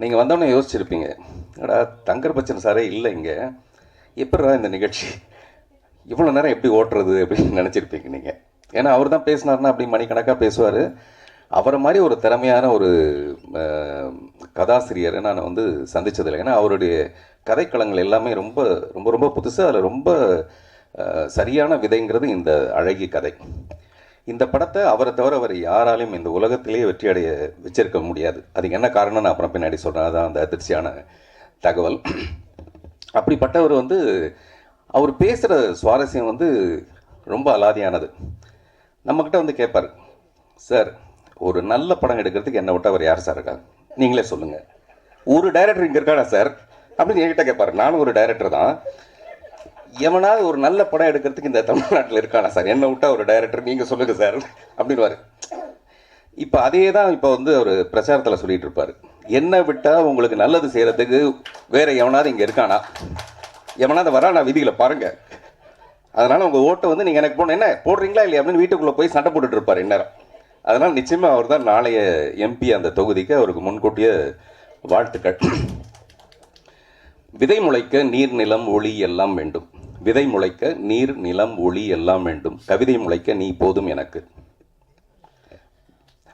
நீங்கள் வந்தோடனே யோசிச்சிருப்பீங்க ஏடா தங்கர் பச்சன் சாரே இல்லை இங்கே. எப்படிடா இந்த நிகழ்ச்சி? இவ்வளோ நேரம் எப்படி ஓட்டுறது? அப்படின்னு நினச்சிருப்பீங்க நீங்கள் ஏன்னா அவர் தான் பேசினார்னா அப்படி மணிக்கணக்காக பேசுவார். அவரை மாதிரி ஒரு திறமையான ஒரு கதாசிரியரை நான் வந்து சந்தித்ததில்லை ஏன்னா அவருடைய கதைக்களங்கள் எல்லாமே ரொம்ப ரொம்ப ரொம்ப புதுசு. அதில் ரொம்ப சரியான விதைங்கிறது இந்த அழகி கதை. இந்த படத்தை அவரை தவிர அவர் யாராலையும் இந்த உலகத்திலேயே வெற்றி அடைய வச்சிருக்க முடியாது. அதுக்கு என்ன காரணம் நான் அப்புறம் பின்னாடி சொல்கிறேன் அதான் அந்த அதிர்ச்சியான தகவல். அப்படிப்பட்டவர் வந்து அவர் பேசுகிற சுவாரஸ்யம் வந்து ரொம்ப அலாதியானது. நம்மக்கிட்ட வந்து கேட்பார் சார் ஒரு நல்ல படம் எடுக்கிறதுக்கு என்னை விட்டு அவர் யார் சார் இருக்கா? நீங்களே சொல்லுங்கள் ஒரு டைரக்டர் இங்கே இருக்காடா சார்? அப்படின்னு என்கிட்ட கேட்பார். நானும் ஒரு டைரக்டர் தான். எவனாவது ஒரு நல்ல படம் எடுக்கிறதுக்கு இந்த தமிழ்நாட்டில் இருக்கானா சார்? என்னை விட்டா ஒரு டைரக்டர் நீங்கள் சொல்லுங்கள் சார். அப்படின்வாரு இப்போ அதே தான் இப்போ வந்து அவர் பிரச்சாரத்தில் சொல்லிட்டு இருப்பார். என்ன விட்டால் உங்களுக்கு நல்லது செய்கிறதுக்கு வேற எவனாவது இங்கே இருக்கானா? எவனாவது வரா நான் விதிகளை பாருங்கள் அதனால் உங்கள் ஓட்டை வந்து நீங்கள் எனக்கு போன என்ன போடுறீங்களா இல்லையா அப்படின்னு வீட்டுக்குள்ளே போய் சண்டை போட்டுட்டு இருப்பார் இந்நேரம். அதனால் நிச்சயமாக அவர் தான் நாளைய எம்பி அந்த தொகுதிக்கு அவருக்கு முன்கூட்டிய வாழ்த்துக்கள். விதை முளைக்க நீர் நிலம் ஒளி எல்லாம் வேண்டும். விதை முளைக்க நீர் நிலம் ஒளி எல்லாம் வேண்டும். கவிதை முளைக்க நீ போதும் எனக்கு.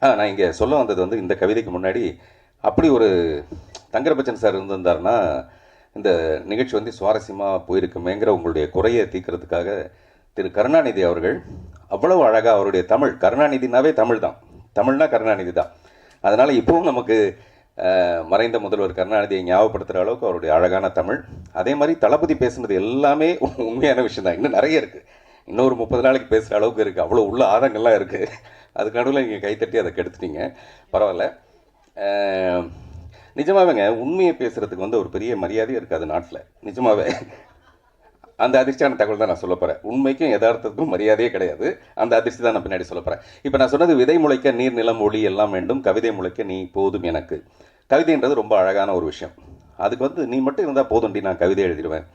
ஆ நான் இங்கே சொல்ல வந்தது வந்து இந்த கவிதைக்கு முன்னாடி அப்படி ஒரு தங்கரபச்சன் சார் இருந்திருந்தாருன்னா இந்த நிகழ்ச்சி வந்து சுவாரஸ்யமாக போயிருக்குமேங்கிற உங்களுடைய குறையை தீர்க்கறதுக்காக திரு கருணாநிதி அவர்கள் அவ்வளவு அழகாக அவருடைய தமிழ் கருணாநிதினாவே தமிழ் தான் தமிழ்னா கருணாநிதி தான். அதனால் இப்போவும் நமக்கு மறைந்த முதல்வர் கருணாநிதியை ஞாபகப்படுத்துகிற அளவுக்கு அவருடைய அழகான தமிழ். அதே மாதிரி தளபதி பேசுனது எல்லாமே உண்மையான விஷயம் தான் இன்னும் நிறைய இருக்குது இன்னொரு முப்பது நாளைக்கு பேசுகிற அளவுக்கு இருக்குது அவ்வளோ உள்ள ஆதங்கள்லாம் இருக்குது அதுக்கு நடுவில் நீங்கள் கைத்தட்டி அதை கெடுத்துட்டீங்க. பரவாயில்ல. நிஜமாவேங்க உண்மையை பேசுகிறதுக்கு வந்து ஒரு பெரிய மரியாதையும் இருக்காது நாட்டில். நிஜமாவே. அந்த அதிர்ச்சியான தகவல் தான் நான் சொல்ல போகிறேன் உண்மைக்கும் யதார்த்தத்துக்கும் மரியாதையே கிடையாது. அந்த அதிர்ச்சி தான் நான் பின்னாடி சொல்ல போகிறேன் இப்போ நான் சொன்னது விதை முளைக்க நீர் நிலம் ஒளி எல்லாம் வேண்டும் கவிதை முளைக்க நீ போதும் எனக்கு. கவிதைன்றது ரொம்ப அழகான ஒரு விஷயம். அதுக்கு வந்து நீ மட்டும் இருந்தால் போதும்டி நான் கவிதை எழுதிடுவேன்.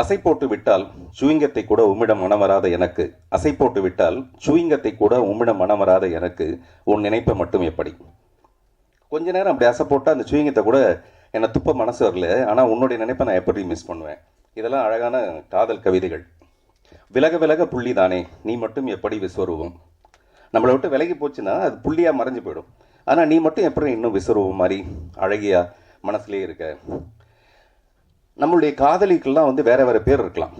அசை போட்டு விட்டால் சுவிங்கத்தை கூட உம்மிடம் மனம் வராத எனக்கு. அசை போட்டு விட்டால் சுவிங்கத்தை கூட உம்மிடம் மனம் வராத எனக்கு. உன் நினைப்பை மட்டும் எப்படி? கொஞ்ச நேரம் அப்படி அசை போட்டால் அந்த சுவிங்கத்தை கூட என்னை துப்ப மனசு வரல. ஆனால் உன்னுடைய நினைப்பை நான் எப்படி மிஸ் பண்ணுவேன். இதெல்லாம் அழகான காதல் கவிதைகள். விலக விலக புள்ளி தானே நீ மட்டும் எப்படி விஸ்வரூபம் நம்மளை விட்டு விலகி போச்சுன்னா அது புள்ளியாக மறைஞ்சு போயிடும். ஆனால் நீ மட்டும் எப்படி இன்னும் விஸ்வரூபம் மாதிரி அழகியா மனசுலேயே இருக்க? நம்மளுடைய காதலிக்கெல்லாம் வந்து வேறு வேறு பேர் இருக்கலாம்.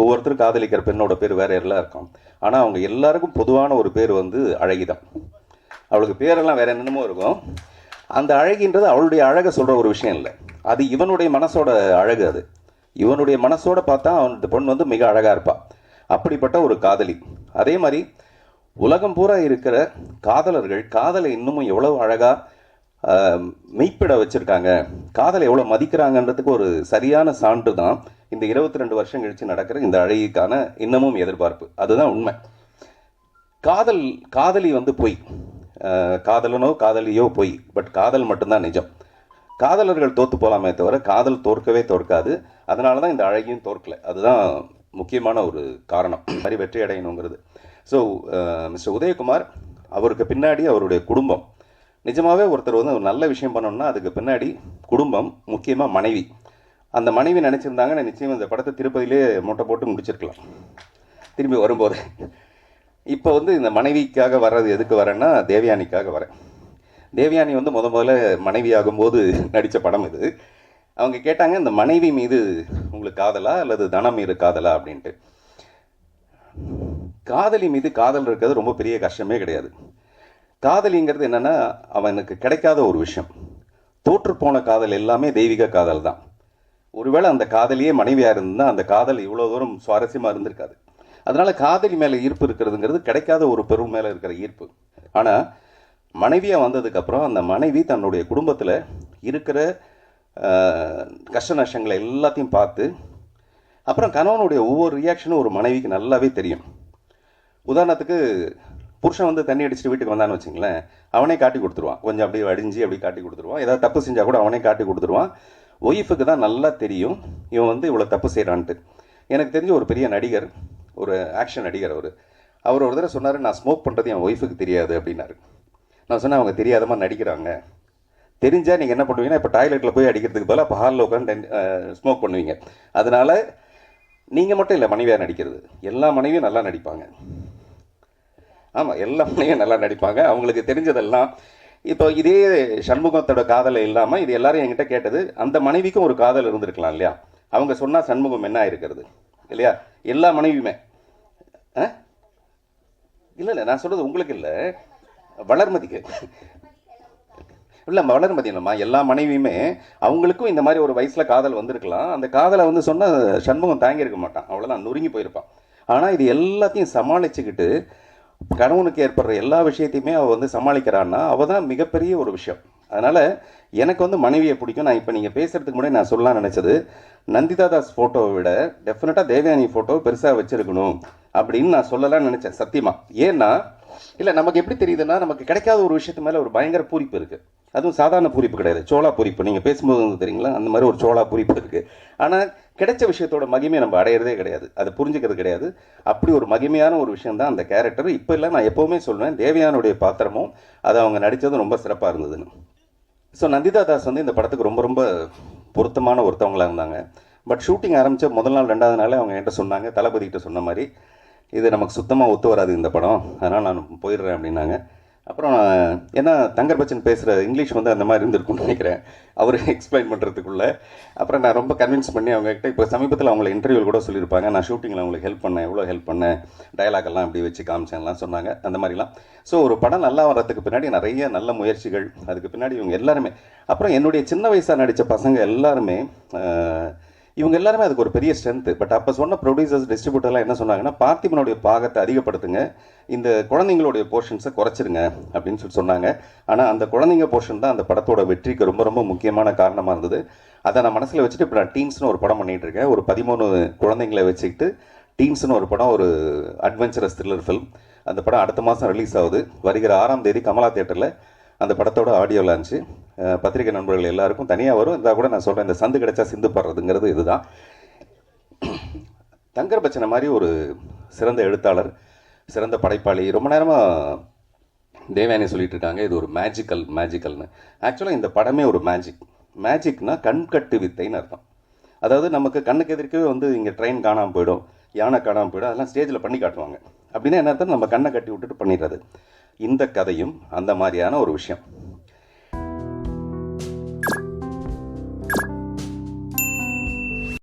ஒவ்வொருத்தரும் காதலிக்கிற பெண்ணோட பேர் வேறு எல்லாம் இருக்கும். ஆனால் அவங்க எல்லாருக்கும் பொதுவான ஒரு பேர் வந்து அழகி தான் அவளுக்கு பேரெல்லாம் வேறு என்னென்னமோ இருக்கும். அந்த அழகின்றது அவளுடைய அழகை சொல்கிற ஒரு விஷயம் இல்லை. அது இவனுடைய மனசோட அழகு அது. இவனுடைய மனசோட பார்த்தா அவனோட பொண்ணு வந்து மிக அழகாக இருப்பாள் அப்படிப்பட்ட ஒரு காதலி. அதே மாதிரி உலகம் பூரா இருக்கிற காதலர்கள் காதலை இன்னமும் எவ்வளோ அழகாக மெய்ப்பிட வச்சிருக்காங்க காதலை எவ்வளோ மதிக்கிறாங்கன்றதுக்கு ஒரு சரியான சான்று தான் இந்த இருபத்தி ரெண்டு வருஷம் கழித்து நடக்கிற இந்த அழகிக்கான இன்னமும் எதிர்பார்ப்பு. அதுதான் உண்மை. காதல் காதலி வந்து பொய். காதலனோ காதலியோ பொய். பட் காதல் மட்டும்தான் நிஜம். காதலர்கள் தோத்து போகலாமே தவிர காதல் தோற்கவே தோற்காது. அதனால தான் இந்த அழகியும் தோற்கல. அதுதான் முக்கியமான ஒரு காரணம். மாதிரி வெற்றி அடையணுங்கிறது. ஸோ மிஸ்டர் உதயகுமார் அவருக்கு பின்னாடி அவருடைய குடும்பம். நிஜமாகவே ஒருத்தர் வந்து ஒரு நல்ல விஷயம் பண்ணணும்னா அதுக்கு பின்னாடி குடும்பம் முக்கியமாக மனைவி. அந்த மனைவி நினச்சிருந்தாங்கன்னா நிச்சயம் இந்த படத்தை திருப்பதியிலே மூட்டை போட்டு முடிச்சிருக்கலாம். திரும்பி வரும்போது. இப்போ வந்து இந்த மனைவிக்காக வர்றது எதுக்கு வரேன்னா தேவயானிக்காக வரேன். தேவயானி வந்து முத முதல்ல மனைவி ஆகும்போது நடித்த படம் இது. அவங்க கேட்டாங்க இந்த மனைவி மீது உங்களுக்கு காதலா அல்லது தனம் மீது காதலா? அப்படின்ட்டு. காதலி மீது காதல் இருக்கிறது ரொம்ப பெரிய கஷ்டமே கிடையாது. காதலிங்கிறது என்னென்னா அவனுக்கு கிடைக்காத ஒரு விஷயம். தோற்றுப்போன காதல் எல்லாமே தெய்வீக காதல் தான். ஒருவேளை அந்த காதலியே மனைவியாக இருந்தால் அந்த காதல் இவ்வளோ தூரம் சுவாரஸ்யமாக இருந்திருக்காது. அதனால் காதலி மேலே ஈர்ப்பு இருக்கிறதுங்கிறது கிடைக்காத ஒரு பெரும் மேலே இருக்கிற ஈர்ப்பு. ஆனால் மனைவியாக வந்ததுக்கப்புறம் அந்த மனைவி தன்னுடைய குடும்பத்தில் இருக்கிற கஷ்ட நஷ்டங்களை எல்லாத்தையும் பார்த்து அப்புறம் கணவனுடைய ஒவ்வொரு ரியாக்ஷனும் ஒரு மனைவிக்கு நல்லாவே தெரியும். உதாரணத்துக்கு புருஷன் வந்து தண்ணி அடிச்சுட்டு வீட்டுக்கு வந்தான்னு வச்சுங்களேன் அவனே காட்டி கொடுத்துருவான். கொஞ்சம் அப்படியே அடிஞ்சு அப்படி காட்டி கொடுத்துருவான். ஏதாவது தப்பு செஞ்சால் கூட அவனே காட்டி கொடுத்துருவான். ஒய்ஃபுக்கு தான் நல்லா தெரியும் இவன் வந்து இவ்வளோ தப்பு செய்கிறான்ட்டு எனக்கு தெரிஞ்ச ஒரு பெரிய நடிகர் ஒரு ஆக்ஷன் நடிகர் அவர். அவர் ஒரு தடவை சொன்னார் நான் ஸ்மோக் பண்ணுறது என் ஒய்ஃபுக்கு தெரியாது அப்படின்னாரு. நான் சொன்னேன் அவங்க தெரியாதமா நடிக்கிறாங்க. தெரிஞ்சால் நீங்கள் என்ன பண்ணுவீங்கன்னா இப்போ டாய்லெட்டில் போய் அடிக்கிறதுக்கு பதிலாக இப்போ ஹாலில் உட்காந்து ஸ்மோக் பண்ணுவீங்க. அதனால் நீங்கள் மட்டும் இல்லை மனைவியாக நடிக்கிறது. எல்லா மனைவியும் நல்லா நடிப்பாங்க. ஆமாம் எல்லா மனைவியும் நல்லா நடிப்பாங்க. அவங்களுக்கு தெரிஞ்சதெல்லாம் இப்போ இதே சண்முகத்தோட காதல் இல்லாமல் இது எல்லாரும் என்கிட்ட கேட்டது அந்த மனைவிக்கும் ஒரு காதல் இருந்திருக்கலாம் இல்லையா? அவங்க சொன்னால் சண்முகம் என்ன ஆயிருக்கிறது? இல்லையா? எல்லா மனைவியுமே. ஆ இல்லை இல்லை நான் சொல்கிறது உங்களுக்கு இல்லை. வளர்மதிக்கு இல்லை வளர்மதி இல்லைம்மா எல்லா மனைவியுமே அவங்களுக்கும் இந்த மாதிரி ஒரு வயசில் காதல் வந்திருக்கலாம். அந்த காதலை வந்து சொன்னால் சண்முகம் தாங்கியிருக்க மாட்டான். அவ்வளோதான் நொறுங்கி போயிருப்பான். ஆனால் இது எல்லாத்தையும் சமாளிச்சுக்கிட்டு கணவனுக்கு ஏற்படுற எல்லா விஷயத்தையுமே அவள் வந்து சமாளிக்கிறான்னா அவள் தான் மிகப்பெரிய ஒரு விஷயம். அதனால் எனக்கு வந்து மனைவியை பிடிக்கும். நான் இப்போ நீங்கள் பேசுகிறதுக்கு முன்னாடி நான் சொல்லலாம் நினச்சது நந்திதா தாஸ் ஃபோட்டோவை விட டெஃபினட்டாக தேவயானி ஃபோட்டோ பெருசாக வச்சுருக்கணும் அப்படின்னு நான் சொல்லலாம்னு நினச்சேன் சத்தியமாக ஏன்னா இல்லை நமக்கு எப்படி தெரியுதுன்னா நமக்கு கிடைக்காத ஒரு விஷயத்து மேலே ஒரு பயங்கர பூரிப்பு இருக்குது அதுவும் சாதாரண பூரிப்பு கிடையாது. சோளா பூரிப்பு. நீங்கள் பேசும்போது வந்து தெரியுங்களா? அந்த மாதிரி ஒரு சோளா பூரிப்பு இருக்குது ஆனால் கிடைச்ச விஷயத்தோட மகிமையை நம்ம அடையிறதே கிடையாது. அதை புரிஞ்சுக்கிறது கிடையாது. அப்படி ஒரு மகிமையான ஒரு விஷயம் தான் அந்த கேரக்டர் இப்போ இல்லை நான் எப்போவுமே சொல்லுவேன் தேவயானுடைய பாத்திரமும் அதை அவங்க நடித்ததும் ரொம்ப சிறப்பாக இருந்ததுன்னு. ஸோ நந்திதா தாஸ் வந்து இந்த படத்துக்கு ரொம்ப ரொம்ப பொருத்தமான ஒருத்தவங்களாக இருந்தாங்க. பட் ஷூட்டிங் ஆரம்பித்த முதல் நாள் ரெண்டாவது நாளே அவங்க என்கிட்ட சொன்னாங்க தளபதிக்கிட்ட சொன்ன மாதிரி. இது நமக்கு சுத்தமாக ஒத்து வராது இந்த படம். அதனால் நான் போயிடுறேன் அப்படின்னாங்க. அப்புறம் நான் ஏன்னா தங்கர் பச்சன் பேசுகிற இங்கிலீஷ் வந்து அந்த மாதிரி இருந்திருக்கும்னு நினைக்கிறேன். அவர் எக்ஸ்பிளைன் பண்ணுறதுக்குள்ளே அப்புறம் நான் ரொம்ப கன்வின்ஸ் பண்ணி அவங்ககிட்ட இப்போ சமீபத்தில் அவங்கள இன்டர்வியூ கூட சொல்லியிருப்பாங்க. நான் ஷூட்டிங்கில் அவங்களுக்கு ஹெல்ப் பண்ணேன் எவ்வளோ ஹெல்ப் பண்ணேன் டயலாக் எல்லாம் இப்படி வச்சு காமிச்சேன்லாம் சொன்னாங்க. அந்த மாதிரிலாம். ஸோ ஒரு படம் நல்லா வர்றதுக்கு பின்னாடி நிறைய நல்ல முயற்சிகள். அதுக்கு பின்னாடி இவங்க எல்லாருமே அப்புறம் என்னுடைய சின்ன வயசாக நடித்த பசங்க எல்லாருமே இவங்க எல்லாருமே அதுக்கு ஒரு பெரிய ஸ்ட்ரென்த்து பட் அப்போ சொன்ன ப்ரொடியூசர்ஸ் டிஸ்ட்ரிபியூட்டர்லாம் என்ன சொன்னாங்கன்னா பார்த்திபனுடைய பாகத்தை அதிகப்படுத்துங்க. இந்த குழந்தைங்களுடைய போர்ஷன்ஸை குறைச்சிருங்க அப்படின்னு சொல்லி சொன்னாங்க. ஆனால் அந்த குழந்தைங்க போர்ஷன் தான் அந்த படத்தோட வெற்றிக்கு ரொம்ப ரொம்ப முக்கியமான காரணமாக இருந்தது. அதை நான் மனசில் வச்சுட்டு இப்போ நான் டீன்ஸ்னு ஒரு படம் பண்ணிகிட்டு இருக்கேன். ஒரு பதிமூணு குழந்தைங்களை வச்சுக்கிட்டு டீன்ஸ்னு ஒரு படம் ஒரு அட்வென்ச்சரஸ் த்ரில்லர் ஃபிலிம் அந்த படம் அடுத்த மாதம் ரிலீஸ் ஆகுது. வருகிற ஆறாம் தேதி கமலா தேட்டரில் அந்த படத்தோட ஆடியோ லான்ச்சு பத்திரிகை நண்பர்கள் எல்லாருக்கும் தனியாக வரும். இருந்தால் கூட நான் சொல்கிறேன் இந்த சந்து கிடச்சா சிந்து படுறதுங்கிறது இதுதான். தங்கர் பச்சனை மாதிரி ஒரு சிறந்த எழுத்தாளர் சிறந்த படைப்பாளி. ரொம்ப நேரமாக தேவயானி சொல்லிட்டு இருக்காங்க இது ஒரு மேஜிக்கல் மேஜிக்கல்னு ஆக்சுவலாக இந்த படமே ஒரு மேஜிக் மேஜிக்னா கண்கட்டு வித்தைன்னு அர்த்தம். அதாவது நமக்கு கண்ணுக்கு எதிர்க்கவே வந்து இங்கே ட்ரெயின் காணாமல் போயிடும் யானை காணாமல் போயிடும் அதெல்லாம் ஸ்டேஜில் பண்ணி காட்டுவாங்க. அப்படின்னா என்ன அர்த்தம்? நம்ம கண்ணை கட்டி விட்டுட்டு பண்ணிடுறது. இந்த கதையும் அந்த மாதிரியான ஒரு விஷயம்.